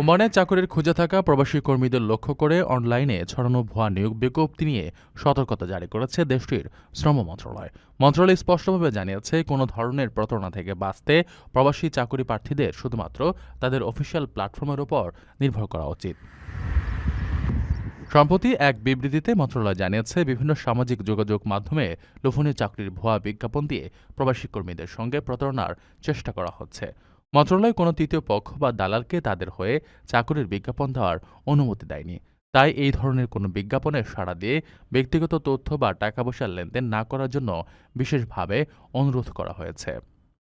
ওমানে চাকরির খুঁজে থাকা প্রবাসী কর্মীদের লক্ষ্য করে অনলাইনে ছড়ানো ভুয়া নিয়োগ বিজ্ঞপ্তি নিয়ে সতর্কতা জারি করেছে দেশটির শ্রম মন্ত্রণালয়। মন্ত্রণালয় স্পষ্টভাবে জানিয়েছে, কোনো ধরনের প্রতারণা থেকে বাঁচতে প্রবাসী চাকরি প্রার্থীদের শুধুমাত্র তাদের অফিসিয়াল প্ল্যাটফর্মের উপর নির্ভর করা উচিত। সম্প্রতি এক বিবৃতিতে মন্ত্রণালয় জানিয়েছে, বিভিন্ন সামাজিক যোগাযোগ মাধ্যমে লোভনীয় চাকরির ভুয়া বিজ্ঞাপন দিয়ে প্রবাসী কর্মীদের সঙ্গে প্রতারণার চেষ্টা করা হচ্ছে। মন্ত্রণালয় কোনো তৃতীয় পক্ষ বা দালালকে তাদের হয়ে চাকরির বিজ্ঞাপন দেওয়ার অনুমতি দেয়নি। তাই এই ধরনের কোনো বিজ্ঞাপনে সাড়া দিয়ে ব্যক্তিগত তথ্য বা টাকা পয়সার লেনদেন না করার জন্য বিশেষভাবে অনুরোধ করা হয়েছে।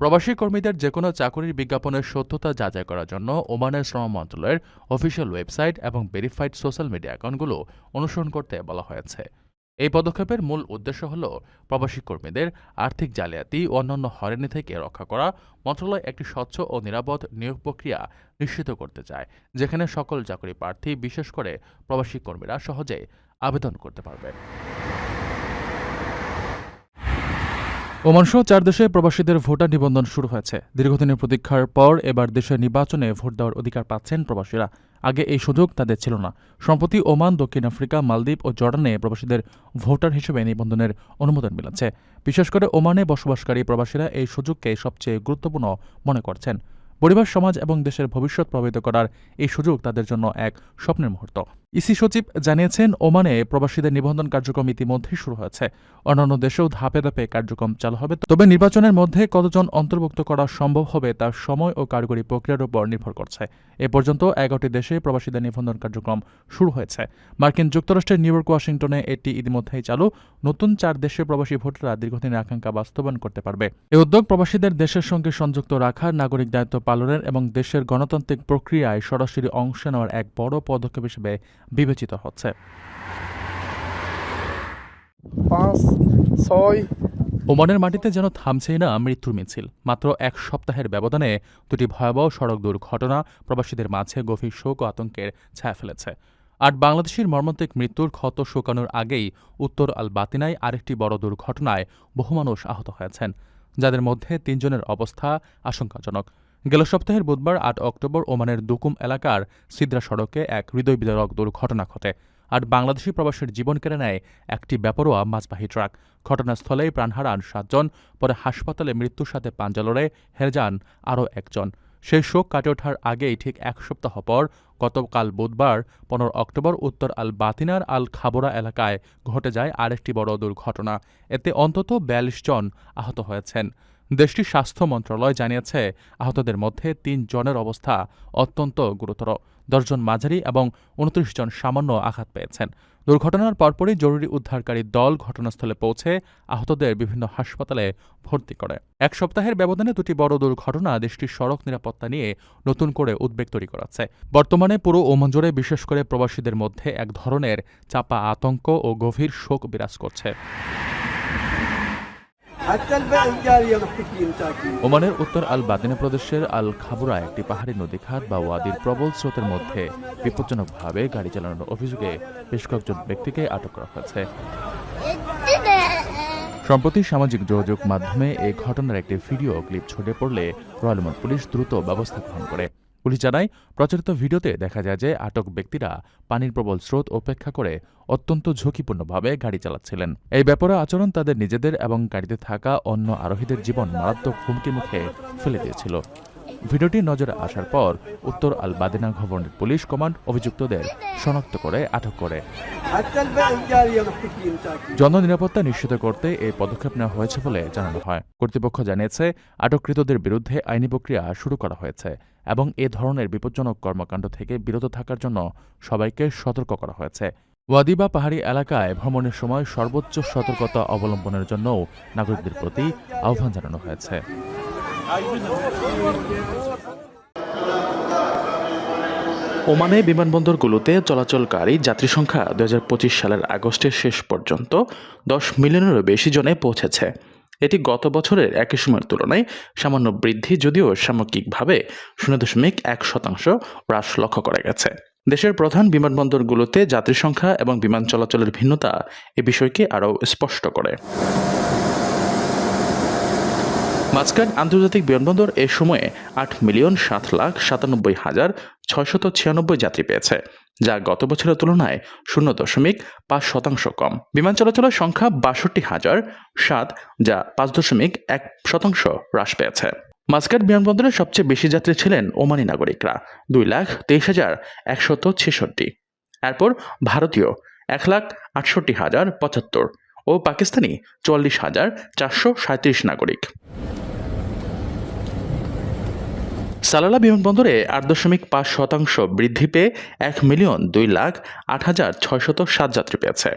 প্রবাসী কর্মীদের যেকোনো চাকরির বিজ্ঞাপনের সত্যতা যাচাই করার জন্য ওমানের শ্রম মন্ত্রণালয়ের অফিসিয়াল ওয়েবসাইট এবং ভেরিফাইড সোশ্যাল মিডিয়া অ্যাকাউন্টগুলো অনুসরণ করতে বলা হয়েছে। এই পদক্ষেপের মূল উদ্দেশ্য হল প্রবাসী কর্মীদের আর্থিক জালিয়াতি ও অন্যান্য হয়রানি থেকে রক্ষা করা, মন্ত্রণালয় একটি স্বচ্ছ ও নিরাপদ নিয়োগ প্রক্রিয়া নিশ্চিত করতে চায়, যেখানে সকল চাকরি প্রার্থী, বিশেষ করে প্রবাসী কর্মীরা সহজে আবেদন করতে পারবে। ওমানসহ চার দেশে প্রবাসীদের ভোটার নিবন্ধন শুরু হয়েছে। দীর্ঘদিনের প্রতীক্ষার পর এবার দেশের নির্বাচনে ভোট দেওয়ার অধিকার পাচ্ছেন প্রবাসীরা। আগে এই সুযোগ তাদের ছিল না। সম্প্রতি ওমান, দক্ষিণ আফ্রিকা, মালদ্বীপ ও জর্ডানে প্রবাসীদের ভোটার হিসেবে নিবন্ধনের অনুমোদন মিলেছে। বিশেষ করে ওমানে বসবাসকারী প্রবাসীরা এই সুযোগকে সবচেয়ে গুরুত্বপূর্ণ মনে করছেন। পরিবার, সমাজ এবং দেশের ভবিষ্যৎ প্রভাবিত করার এই সুযোগ তাদের জন্য এক স্বপ্নের মুহূর্ত। ইসি সচিব জানিয়েছেন, ওমানে প্রবাসীদের নিবন্ধন কার্যক্রম ইতিমধ্যেই শুরু হয়েছে। অন্যান্য দেশেও ধাপে ধাপে কার্যক্রম চালু হবে। তবে নির্বাচনের মধ্যে কতজন অন্তর্ভুক্ত করা সম্ভব হবে তার সময় ও কারিগরি প্রক্রিয়ার উপর নির্ভর করছে। এ পর্যন্ত এগারোটি দেশে প্রবাসীদের নিবন্ধন কার্যক্রম শুরু হয়েছে। মার্কিন যুক্তরাষ্ট্রের নিউ ইয়র্ক, ওয়াশিংটনে এটি ইতিমধ্যেই চালু। নতুন চার দেশে প্রবাসী ভোটাররা দীর্ঘদিনের আকাঙ্ক্ষা বাস্তবায়ন করতে পারবে। এই উদ্যোগ প্রবাসীদের দেশের সঙ্গে সংযুক্ত রাখার, নাগরিক দায়িত্ব পালনের এবং দেশের গণতান্ত্রিক প্রক্রিয়ায় সরাসরি অংশ নেওয়ার এক বড় পদক্ষেপ হিসেবে বিবেচিত হচ্ছে। পাঁচ ছয়। ওমানের মাটিতে যেন থামছেই না মৃত্যুর মিছিল মাত্র এক সপ্তাহের ব্যবধানে দুটি ভয়াবহ সড়ক দুর্ঘটনা প্রবাসীদের মাঝে গভীর শোক ও আতঙ্কের ছায়া ফেলেছে। আর বাংলাদেশের মর্মান্তিক মৃত্যুর ক্ষত শুকানোর আগেই উত্তর আল বাতিনায় আরেকটি বড় দুর্ঘটনায় বহু মানুষ আহত হয়েছেন যাদের মধ্যে তিনজনের অবস্থা আশঙ্কাজনক। গেল সপ্তাহের বুধবার আট অক্টোবর ওমানের দুকুম এলাকার সিদ্রা সড়কে এক হৃদয় বিদারক দুর্ঘটনা ঘটে। আর বাংলাদেশি প্রবাসীর জীবন কেড়ে নেয় একটি বেপরোয়া মাছবাহী ট্রাক। ঘটনাস্থলেই প্রাণ হারান সাতজন, পরে হাসপাতালে মৃত্যুর সাথে পাঞ্জা লড়ে হেরে যান আরও একজন। সেই শোক কাটে ওঠার আগেই ঠিক এক সপ্তাহ পর গতকাল বুধবার পনেরো অক্টোবর উত্তর আল বাতিনার আল খাবোরা এলাকায় ঘটে যায় আরেকটি বড় দুর্ঘটনা। এতে অন্তত বিয়াল্লিশ জন আহত হয়েছেন। দেশটির স্বাস্থ্য মন্ত্রণালয় জানিয়েছে, আহতদের মধ্যে তিন জনের অবস্থা অত্যন্ত গুরুতর। দশজন মাঝারি এবং উনত্রিশ জন সামান্য আঘাত পেয়েছেন। দুর্ঘটনার পরপরই জরুরি উদ্ধারকারী দল ঘটনাস্থলে পৌঁছে আহতদের বিভিন্ন হাসপাতালে ভর্তি করে। এক সপ্তাহের ব্যবধানে দুটি বড় দুর্ঘটনা দেশটির সড়ক নিরাপত্তা নিয়ে নতুন করে উদ্বেগ তৈরি করাচ্ছে বর্তমানে পুরো ওমান জুড়ে বিশেষ করে প্রবাসীদের মধ্যে এক ধরনের চাপা আতঙ্ক ও গভীর শোক বিরাজ করছে। ওমানের উত্তর আল বাদিনা প্রদেশের আল খাবুরা একটি পাহাড়ি নদীখাত বা ওয়াদির প্রবল স্রোতের মধ্যে বিপজ্জনকভাবে গাড়ি চালানোর অভিযোগে বেশ কয়েকজন ব্যক্তিকে আটক করা হয়েছে। সম্প্রতি সামাজিক যোগাযোগ মাধ্যমে এই ঘটনার একটি ভিডিও ক্লিপ ছড়িয়ে পড়লে রয়্যাল পুলিশ দ্রুত ব্যবস্থা গ্রহণ করে। পুলিশ জানায়, প্রচারিত ভিডিওতে দেখা যায় যে আটক ব্যক্তিরা পানির প্রবল স্রোত উপেক্ষা করে অত্যন্ত ঝুঁকিপূর্ণভাবে গাড়ি চালাচ্ছিলেন। এই ব্যাপারে আচরণ তাদের নিজেদের এবং গাড়িতে থাকা অন্য আরোহীদের জীবন মারাত্মক হুমকি মুখে ফেলে দিয়েছিল। ভিডিওটি নজরে আসার পর উত্তর আল বাদিনা ভবনের পুলিশ কমান্ড অভিযুক্তদের শনাক্ত করে, আটক করে। জননিরাপত্তা নিশ্চিত করতে এই পদক্ষেপ নেওয়া হয়েছে বলে জানানো হয়। কর্তৃপক্ষ জানিয়েছে, আটককৃতদের বিরুদ্ধে আইনি প্রক্রিয়া শুরু করা হয়েছে। এবং এ ধরনের বিপজ্জনক কর্মকাণ্ড থেকে বিরত থাকার জন্য সবাইকে সতর্ক করা হয়েছে। ওয়াদি বা পাহাড়ি এলাকায় ভ্রমণের সময় সর্বোচ্চ সতর্কতা অবলম্বনের জন্যও নাগরিকদের প্রতি আহ্বান জানানো হয়েছে। ওমানে বিমানবন্দরগুলোতে চলাচলকারী যাত্রী সংখ্যা দু হাজার পঁচিশ সালের আগস্টের শেষ পর্যন্ত দশ মিলিয়নেরও বেশি জনে পৌঁছেছে। এটি গত বছরের একই সময়ের তুলনায় সামান্য বৃদ্ধি যদিও সামগ্রিকভাবে শূন্য দশমিক এক শতাংশ হ্রাস লক্ষ্য করা গেছে। দেশের প্রধান বিমানবন্দরগুলোতে যাত্রী সংখ্যা এবং বিমান চলাচলের ভিন্নতা এ বিষয়কে আরও স্পষ্ট করে। মাঝখান আন্তর্জাতিক বিমানবন্দর এ সময়ে আট মিলিয়ন সাত লাখ সাতানব্বই হাজার ছয়শত ছিয়ানব্বই যাত্রী পেয়েছে, যা গত বছরের তুলনায় শূন্য দশমিক পাঁচ শতাংশ কম। বিমান চলাচলের সংখ্যা বাষট্টি হাজার সাত, যা পাঁচ দশমিক এক শতাংশ হ্রাস পেয়েছে। মাস্কাট বিমানবন্দরে সবচেয়ে বেশি যাত্রী ছিলেন ওমানি নাগরিকরা, দুই লাখ তেইশ হাজার একশত ছেষট্টি। এরপর ভারতীয়, এক লাখ আটষট্টি হাজার পঁচাত্তর ও পাকিস্তানি চল্লিশ হাজার চারশো সাঁত্রিশ নাগরিক। সালালা বিমানবন্দরে আট দশমিক পাঁচ শতাংশ বৃদ্ধি পেয়ে এক মিলিয়ন দুই লাখ আট হাজার ছয়শত সাত যাত্রী পেয়েছে।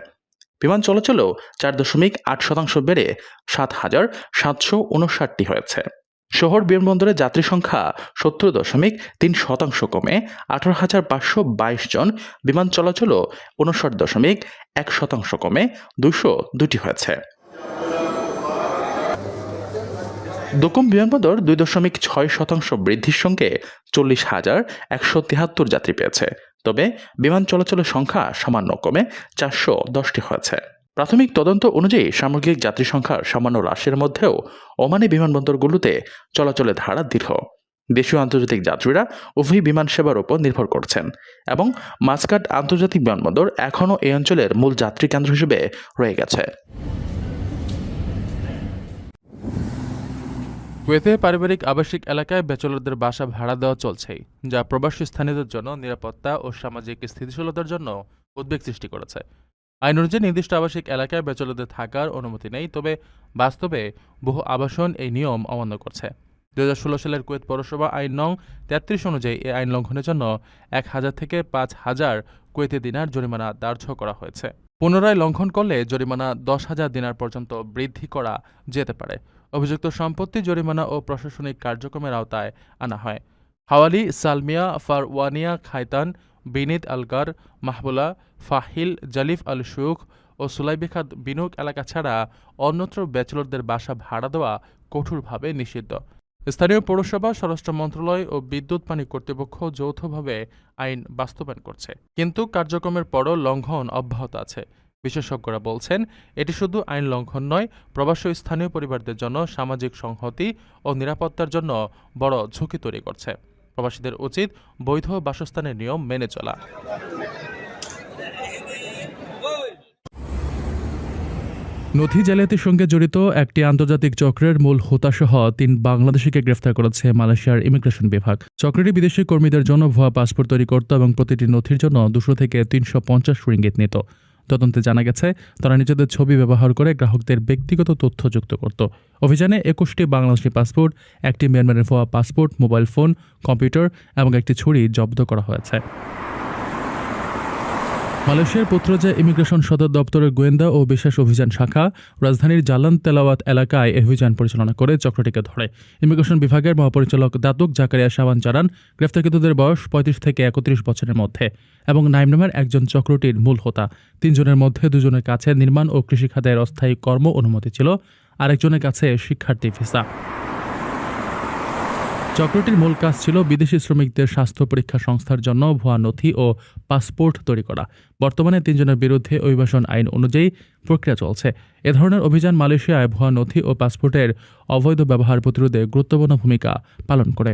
বিমান চলাচলও চার দশমিক আট শতাংশ বেড়ে সাত হাজার সাতশো উনষাটটি হয়েছে। শহর বিমানবন্দরে যাত্রী সংখ্যা সত্তর দশমিক তিন শতাংশ কমে আঠারো হাজার পাঁচশো বাইশ জন। বিমান চলাচলও উনষাট দশমিক এক শতাংশ কমে দুশো দুটি হয়েছে। দোকম বিমানবন্দর দুই দশমিক ছয় শতাংশ বৃদ্ধির সঙ্গে চল্লিশ হাজার একশো তেহাত্তর যাত্রী পেয়েছে। তবে বিমান চলাচলের সংখ্যা সামান্য কমে চারশো দশটি হয়েছে। প্রাথমিক তদন্ত অনুযায়ী সামগ্রিক যাত্রী সংখ্যার সামান্য হ্রাসের মধ্যেও ওমানি বিমানবন্দরগুলোতে চলাচলের ধারা দীর্ঘ। দেশীয় আন্তর্জাতিক যাত্রীরা উভয় বিমান সেবার উপর নির্ভর করছেন এবং মাসকাট আন্তর্জাতিক বিমানবন্দর এখনও এই অঞ্চলের মূল যাত্রী কেন্দ্র হিসেবে রয়ে গেছে। কুয়েতে পারিবারিক আবাসিক এলাকায় ব্যাচেলরদের বাসা ভাড়া দেওয়া চলছেই যা প্রবাসী স্থানীয়দের জন্য নিরাপত্তা ও সামাজিক স্থিতিশীলতার জন্য উদ্বেগ সৃষ্টি করেছে। আইন অনুযায়ী নির্দিষ্ট আবাসিক এলাকায় ব্যাচেলরদের থাকার অনুমতি নেই, তবে বাস্তবে বহু আবাসন এই নিয়ম অমান্য করছে। দু হাজার ষোলো সালের কুয়েত পৌরসভা আইন নং তেত্রিশ অনুযায়ী এই আইন লঙ্ঘনের জন্য এক হাজার থেকে পাঁচ হাজার কুয়েতি দিনার জরিমানা দার্য করা হয়েছে। পুনরায় লঙ্ঘন করলে জরিমানা দশ হাজার দিনার পর্যন্ত বৃদ্ধি করা যেতে পারে। অভিযুক্ত সম্পত্তি, জরিমানা ও প্রশাসনিক কার্যক্রমের আওতায় আনা হয়। হাওয়ালি, সালমিয়া, ফারওয়ানিয়া, খাইতান, বিনিত আলগার, মাহবুলা, ফাহিল, জালিফ আল শুখ ও সুলাইবিখাত বিনুক এলাকা ছাড়া অন্যত্র ব্যাচেলরদের বাসা ভাড়া দেওয়া কঠোরভাবে নিষিদ্ধ। স্থানীয় পৌরসভা, স্বরাষ্ট্র মন্ত্রণালয় ও বিদ্যুৎ পানি কর্তৃপক্ষ যৌথভাবে আইন বাস্তবায়ন করছে। কিন্তু কার্যক্রমের পরও লঙ্ঘন অব্যাহত আছে। বিশেষজ্ঞরা বলছেন, এটি শুধু আইন লঙ্ঘন নয়, প্রবাসী স্থানীয় পরিবারদের জন্য সামাজিক সংহতি ও নিরাপত্তার জন্য বড় ঝুঁকি তৈরি করছে। প্রবাসীদের উচিত বৈধ বাসস্থানের নিয়ম মেনে চলা। নথি জালিয়াতির সঙ্গে জড়িত একটি আন্তর্জাতিক চক্রের মূল হোতাসহ তিন বাংলাদেশিকে গ্রেফতার করেছে মালয়েশিয়ার ইমিগ্রেশন বিভাগ। চক্রটি বিদেশি কর্মীদের জন্য ভুয়া পাসপোর্ট তৈরি করত এবং প্রতিটি নথির জন্য দুশো থেকে তিনশো পঞ্চাশ রিঙ্গিত নিত। তদন্তে জানা গেছে, তারা নিজেদের ছবি ব্যবহার করে গ্রাহকদের ব্যক্তিগত তথ্য যুক্ত করত। অভিযানে একুশটি বাংলাদেশি পাসপোর্ট, একটি মিয়ানমারের ভুয়া পাসপোর্ট, মোবাইল ফোন, কম্পিউটার এবং একটি ছুরি জব্দ করা হয়েছে। মালয়েশিয়ার পুত্রজা ইমিগ্রেশন সদর দপ্তরের গোয়েন্দা ও বিশেষ অভিযান শাখা রাজধানীর জালান তেলাওয়াত এলাকায় এই অভিযান পরিচালনা করে চক্রটিকে ধরে। ইমিগ্রেশন বিভাগের মহাপরিচালক দাতুক জাকারিয়া সাবান জানান, গ্রেফতারকৃতদের বয়স পঁয়ত্রিশ থেকে একত্রিশ বছরের মধ্যে এবং নাইম নামের একজন চক্রটির মূল হোতা। তিনজনের মধ্যে দুজনের কাছে নির্মাণ ও কৃষি খাতের অস্থায়ী কর্ম অনুমতি ছিল। আরেকজনের কাছে শিক্ষার্থী ভিসা। চক্রটির মূল কাজ ছিল বিদেশি শ্রমিকদের স্বাস্থ্য পরীক্ষা সংস্থার জন্য ভুয়া নথি ও পাসপোর্ট তৈরি করা। বর্তমানে তিনজনের বিরুদ্ধে অভিবাসন আইন অনুযায়ী প্রক্রিয়া চলছে। এ ধরনের অভিযান মালয়েশিয়ায় ভুয়া নথি ও পাসপোর্টের অবৈধ ব্যবহার প্রতিরোধে গুরুত্বপূর্ণ ভূমিকা পালন করে।